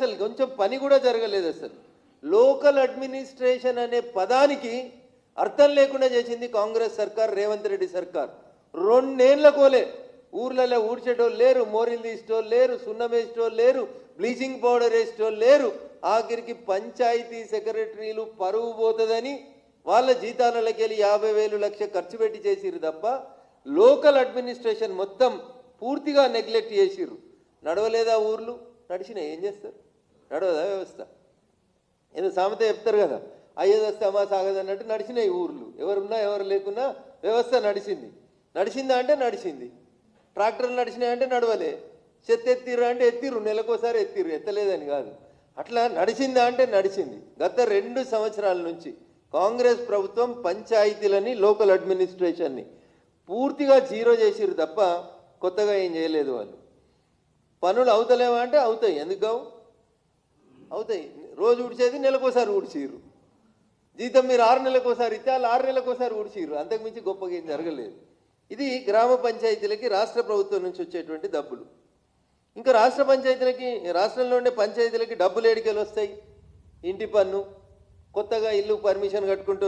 అసలు కొంచెం పని కూడా జరగలేదు అసలు. లోకల్ అడ్మినిస్ట్రేషన్ అనే పదానికి అర్థం లేకుండా చేసింది కాంగ్రెస్ సర్కార్ రేవంత్ రెడ్డి సర్కార్. రెండేళ్ళ కోలే ఊర్లలో ఊడ్చేటోళ్ళు లేరు మోరిల్ తీసేటోళ్ళు లేరు సున్నం వేసేటోళ్ళు లేరు బ్లీచింగ్ పౌడర్ వేసేటోళ్ళు లేరు. ఆఖరికి పంచాయతీ సెక్రటరీలు పరువు పోతుందని వాళ్ళ జీతాలకి వెళ్ళి యాభై వేలు లక్ష ఖర్చు పెట్టి చేసిరు తప్ప లోకల్ అడ్మినిస్ట్రేషన్ మొత్తం పూర్తిగా నెగ్లెక్ట్ చేసిర్రు. నడవలేదా ఊర్లు? నడిచినా ఏం చేస్తారు? నడవదా వ్యవస్థ? ఏదో సామెత చెప్తారు కదా అయ్యేది వస్తే అమ్మా సాగదన్నట్టు నడిచినాయి ఊర్లు. ఎవరున్నా ఎవరు లేకున్నా వ్యవస్థ నడిచింది. నడిచిందా అంటే నడిచింది. ట్రాక్టర్లు నడిచినాయి అంటే నడవలే. చెత్త ఎత్తిర్రు అంటే ఎత్తిర్రు నెలకోసారి ఎత్తిర్రు ఎత్తలేదని కాదు. అట్లా నడిచిందా అంటే నడిచింది. గత రెండు సంవత్సరాల నుంచి కాంగ్రెస్ ప్రభుత్వం పంచాయతీలని లోకల్ అడ్మినిస్ట్రేషన్ని పూర్తిగా జీరో చేసిరు తప్ప కొత్తగా ఏం చేయలేదు వాళ్ళు. పనులు అవుతలేవా అంటే అవుతాయి. ఎందుకు అవుతాయి. రోజు ఊడ్చేది నెలకోసారి ఊడ్చిర్రు. జీతం మీరు ఆరు నెలలకోసారి ఇస్తే వాళ్ళు ఆరు నెలలకోసారి ఊడ్చిర్రు. అంతకుమించి గొప్పగా ఏం జరగలేదు. ఇది గ్రామ పంచాయతీలకి రాష్ట్ర ప్రభుత్వం నుంచి వచ్చేటువంటి డబ్బులు. ఇంకా రాష్ట్ర పంచాయతీలకి రాష్ట్రంలో ఉండే పంచాయతీలకి డబ్బులు ఏడికెళ్ళి వస్తాయి ఇంటి పన్ను కొత్తగా ఇల్లు పర్మిషన్ కట్టుకుంటూ